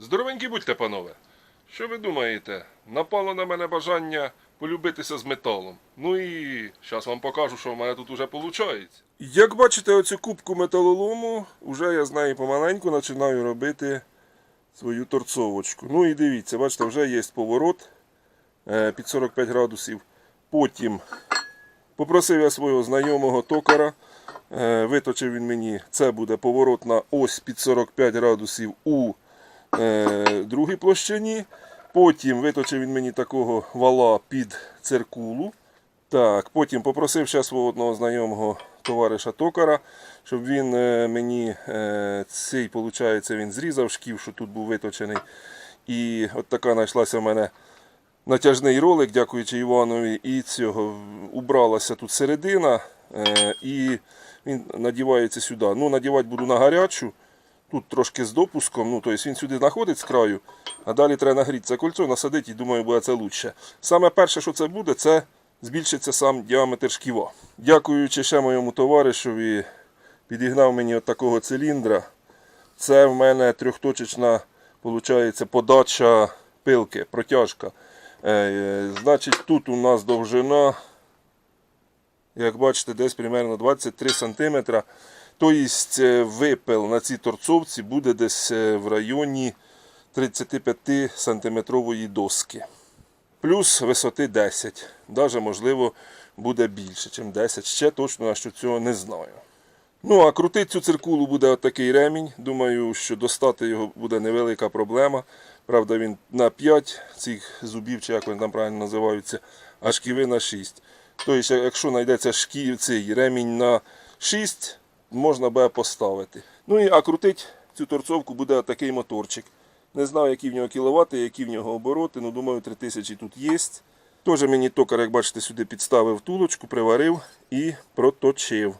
Здоровенькі будьте, панове. Що ви думаєте? Напало на мене бажання полюбитися з металом. Ну і зараз вам покажу, що в мене тут уже виходить. Як бачите, оцю кубку металолому, вже я з неї помаленьку починаю робити свою торцовочку. Ну і дивіться, бачите, вже є поворот е, під 45 градусів. Потім попросив я свого знайомого токара. Е, Виточив він мені, це буде поворот на ось під 45 градусів у е, другій площині. Потім виточив він мені такого вала під циркулу. Так, потім попросив ще свого одного знайомого товариша токара, щоб він е, мені е, цей, виходить, він зрізав шків, що тут був виточений. І от така знайшлася в мене натяжний ролик, дякуючи Іванові, і цього убралася тут середина, і він надівається сюди. Ну, надівати буду на гарячу. Тут трошки з допуском, ну, тобто він сюди знаходить з краю, а далі треба нагріти це кольцо, насадити і думаю, буде це краще. Саме перше, що це буде, це збільшиться сам діаметр шківа. Дякуючи ще моєму товаришеві, підігнав мені от такого циліндра. Це в мене трьохточечна виходить, подача пилки, протяжка. Е, е, значить, тут у нас довжина, як бачите, десь примерно 23 см. Тобто е, випил на цій торцовці буде десь е, в районі 35 сантиметрової доски. Плюс висоти 10. Даже, можливо, буде більше, ніж 10. Ще точно я що цього не знаю. Ну, а крутити цю циркулу буде отакий ремінь. Думаю, що достати його буде невелика проблема. Правда, він на 5 цих зубів, чи як вони там правильно називаються, а шківи на 6. Тобто, якщо знайдеться шків, цей ремінь на 6, можна буде поставити. Ну і а крутить цю торцовку буде такий моторчик. Не знаю, які в нього кіловати, які в нього обороти, ну думаю, 3000 тут є. Теж мені токар, як бачите, сюди підставив тулочку, приварив і проточив.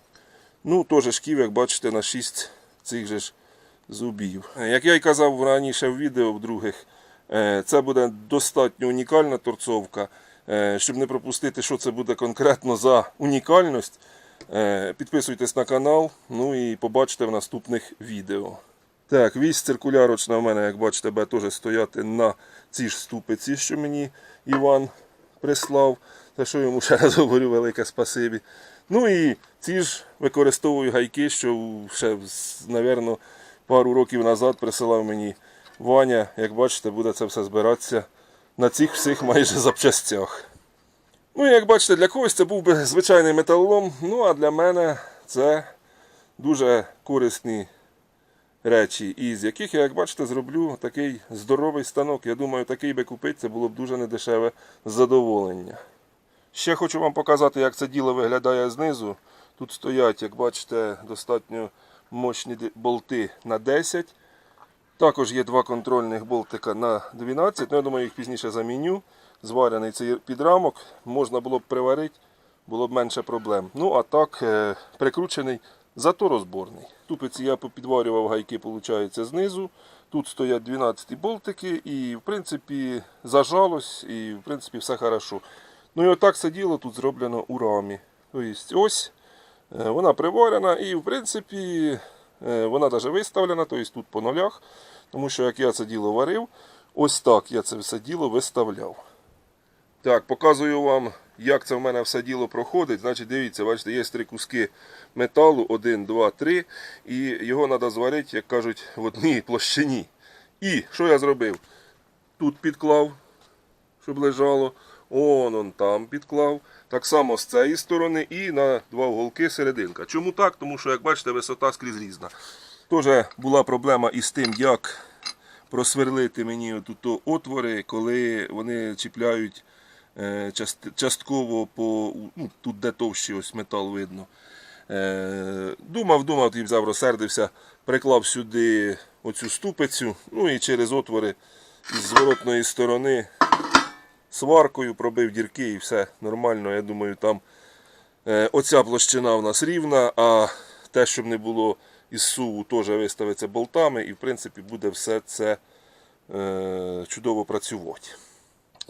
Ну, теж шків, як бачите, на 6 цих же ж зубів. Як я й казав раніше в відео в других, е, це буде достатньо унікальна торцовка. Е, Щоб не пропустити, що це буде конкретно за унікальність, підписуйтесь на канал, ну і побачите в наступних відео. Так, вісь циркулярочна в мене, як бачите, буде теж стояти на цій ж ступиці, що мені Іван прислав. За що йому ще раз говорю велике спасибі. Ну і ці ж використовую гайки, що ще, мабуть, пару років назад присилав мені Ваня. Як бачите, буде це все збиратися на цих всіх майже запчастях. Ну, і як бачите, для когось це був би звичайний металолом. Ну, а для мене це дуже корисні речі, із яких я, як бачите, зроблю такий здоровий станок. Я думаю, такий би купити, це було б дуже недешеве задоволення. Ще хочу вам показати, як це діло виглядає знизу. Тут стоять, як бачите, достатньо мощні болти на 10. Також є два контрольних болтика на 12. Ну, я думаю, їх пізніше заміню. Зварений цей підрамок. Можна було б приварити, було б менше проблем. Ну, а так, е, прикручений, зато розборний. Тупиці я попідварював гайки, виходить, знизу. Тут стоять 12 болтики і, в принципі, зажалось, і, в принципі, все хорошо. Ну і отак це діло тут зроблено у рамі. Тобто ось е, вона приварена і, в принципі, е, вона навіть виставлена, тобто тут по нулях. Тому що як я це діло варив, ось так я це все діло виставляв. Так, показую вам, як це в мене все діло проходить. Значить, дивіться, бачите, є три куски металу, один, два, три. І його треба зварити, як кажуть, в одній площині. І що я зробив? Тут підклав, щоб лежало. Он он там підклав. Так само з цієї сторони і на два уголки серединка. Чому так? Тому що, як бачите, висота скрізь різна. Теж була проблема із тим, як просверлити мені тут отвори, коли вони чіпляють частково по ну, тут, де товщий ось метал видно. Е, Думав, думав, і взяв, розсердився, приклав сюди оцю ступицю, ну і через отвори з зворотної сторони сваркою пробив дірки і все нормально. Я думаю, там е, оця площина в нас рівна, а те, щоб не було із суву, теж виставиться болтами, і в принципі буде все це е, чудово працювати.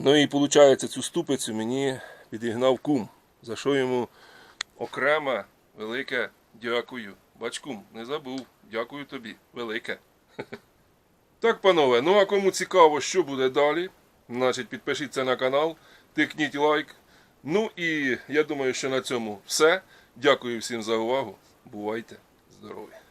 Ну і виходить, цю ступицю мені підігнав кум, за що йому окреме велике дякую. Бач, кум, не забув. Дякую тобі. Велике. Так, панове, ну а кому цікаво, що буде далі, значить підпишіться на канал, тикніть лайк. Ну і я думаю, що на цьому все. Дякую всім за увагу. Бувайте здорові!